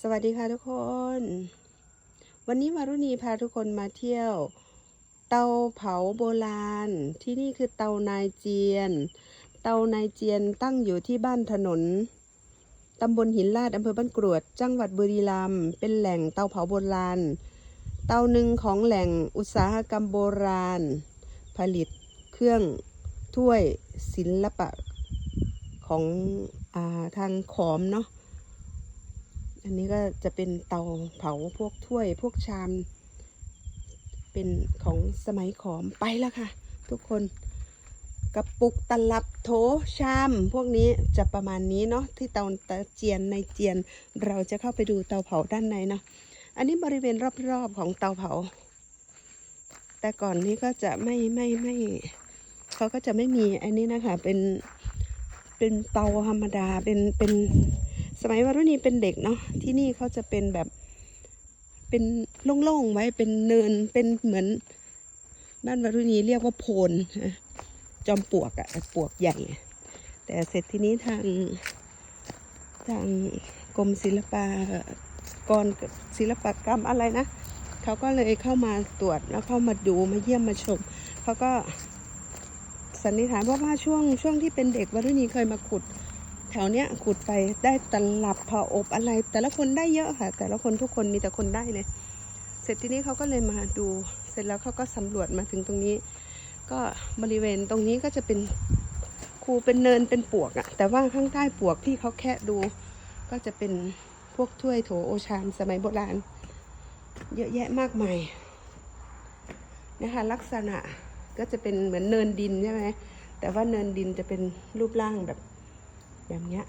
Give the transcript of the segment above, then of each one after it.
สวัสดีค่ะทุกคน วันนี้มารุณีพาทุกคนมาเที่ยว เตาเผาโบราณ ที่นี่คือเตานายเจียน เตานายเจียนตั้งอยู่ที่บ้านถนนตำบลหินลาดอำเภอบ้านกรวด จังหวัดบุรีรัมย์เป็นแหล่งเตาเผาโบราณ เตาหนึ่งของแหล่งอุตสาหกรรมโบราณ ผลิตเครื่องถ้วยศิลปะของอทางขอมเนาะ อันนี้ก็จะเป็นเตาเผาพวกถ้วยพวกชาม เป็นของสมัยขอมไปแล้วค่ะ ทุกคนกระปุกตลับโถชาม พวกนี้จะประมาณนี้เนาะที่เตาตะเจียนในเจียน เราจะเข้าไปดูเตาเผาด้านในเนาะอันนี้บริเวณรอบๆของเตาเผา แต่ก่อนนี้ก็จะไม่ไม่ไม่เขาก็จะไม่มีอันนี้นะคะเป็นเป็นเตาธรรมดาเป็นเป็น สมัยวารุณีเป็นเด็กเนาะที่นี่เขาจะเป็นแบบเป็นโล่งๆไว้เป็นเนินเป็นเหมือนบ้านวารุณีเรียกว่าโพนจอมปลวกอะปลวกใหญ่ แต่เสร็จทีนี้ทางทางกรมศิลปากรศิลปกรรมอะไรนะเขาก็เลยเข้ามาตรวจแล้วเข้ามาดูมาเยี่ยมมาชมเขาก็สันนิษฐานว่าว่าช่วงช่วงที่เป็นเด็กวารุณีเคยมาขุด ถวเนี้ยขุดไปได้ตลับผ้าอบอะไร แต่ละคนได้เยอะค่ะ แต่ละคนทุกคนมีแต่คนได้เลย เสร็จทีนี้เขาก็เลยมาดู เสร็จแล้วเขาก็สำรวจมาถึงตรงนี้ ก็บริเวณตรงนี้ก็จะเป็นคูเป็นเนินเป็นปวกอะแต่ว่าข้างใต้ปวกที่เขาแค่ดู ก็จะเป็นพวกถ้วยโถโอชามสมัยโบราณ เยอะแยะมากมายนะคะลักษณะก็จะเป็นเหมือนเนินดินใช่ไหมแต่ว่าเนินดินจะเป็นรูปร่างแบบ แบบเนี้ย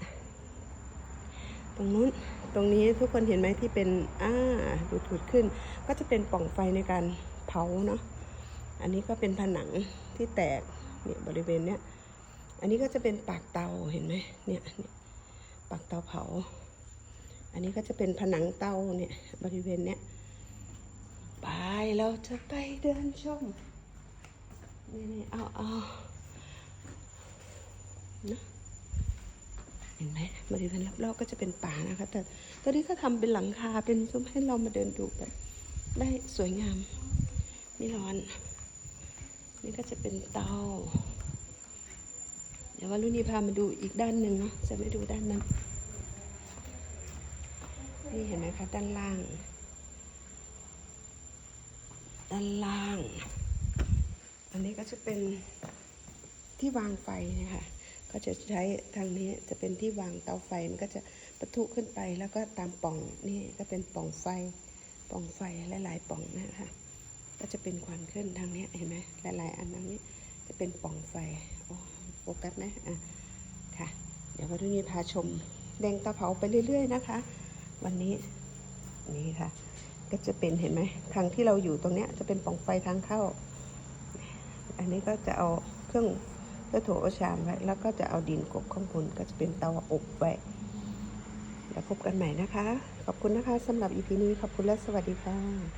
ตรงนู้น ตรงนี้ทุกคนเห็นไหมที่เป็น อ่า ดูดถูดขึ้น ก็จะเป็นปล่องไฟในการเผาเนาะ อันนี้ก็เป็นผนังที่แตก เนี่ยบริเวณเนี้ย อันนี้ก็จะเป็นปากเตา เห็นไหมเนี่ยเนี่ยปากเตาเผา อันนี้ก็จะเป็นผนังเตาเนี่ย บริเวณเนี้ย ไป เราจะไปเดินชม นี่นี่เอาเอานะ เห็นไหมบริเวณรอบๆก็จะเป็นป่านะคะ แต่ตอนนี้ก็ทำเป็นหลังคาเป็นซุ้มให้เรามาเดินดูแบบได้สวยงามไม่ร้อน นี่ก็จะเป็นเตาเดี๋ยวว่ารุ่นนี้พามาดูอีกด้านหนึ่งเนาะจะไม่ดูด้านนั้น นี่เห็นไหมคะด้านล่าง ด้านล่าง อันนี้ก็จะเป็นที่วางไฟนะคะ ก็จะใช้ทางนี้จะเป็นที่วางเตาไฟมันก็จะปะทุขึ้นไปแล้วก็ตามป่องนี่ก็เป็นป่องไฟป่องไฟหลายๆป่องนะคะก็จะเป็นควันขึ้นทางนี้เห็นไหมหลายๆอันทางนี้จะเป็นป่องไฟโอ้โฟกัสนะอะค่ะ เดี๋ยววันนี้พาชมแดงตาเผาไปเรื่อย ๆ นะคะ วันนี้นี่ค่ะ ก็จะเป็นเห็นไหมทางที่เราอยู่ตรงเนี้ยจะเป็นป่องไฟทางเข้า อันนี้ก็จะเอาเครื่อง เพื่อโถอชามไว้ แล้วก็จะเอาดินกบข้างบนก็จะเป็นเตาอบไว้ แล้วพบกันใหม่นะคะ ขอบคุณนะคะสำหรับอีพีนี้ขอบคุณและสวัสดีค่ะ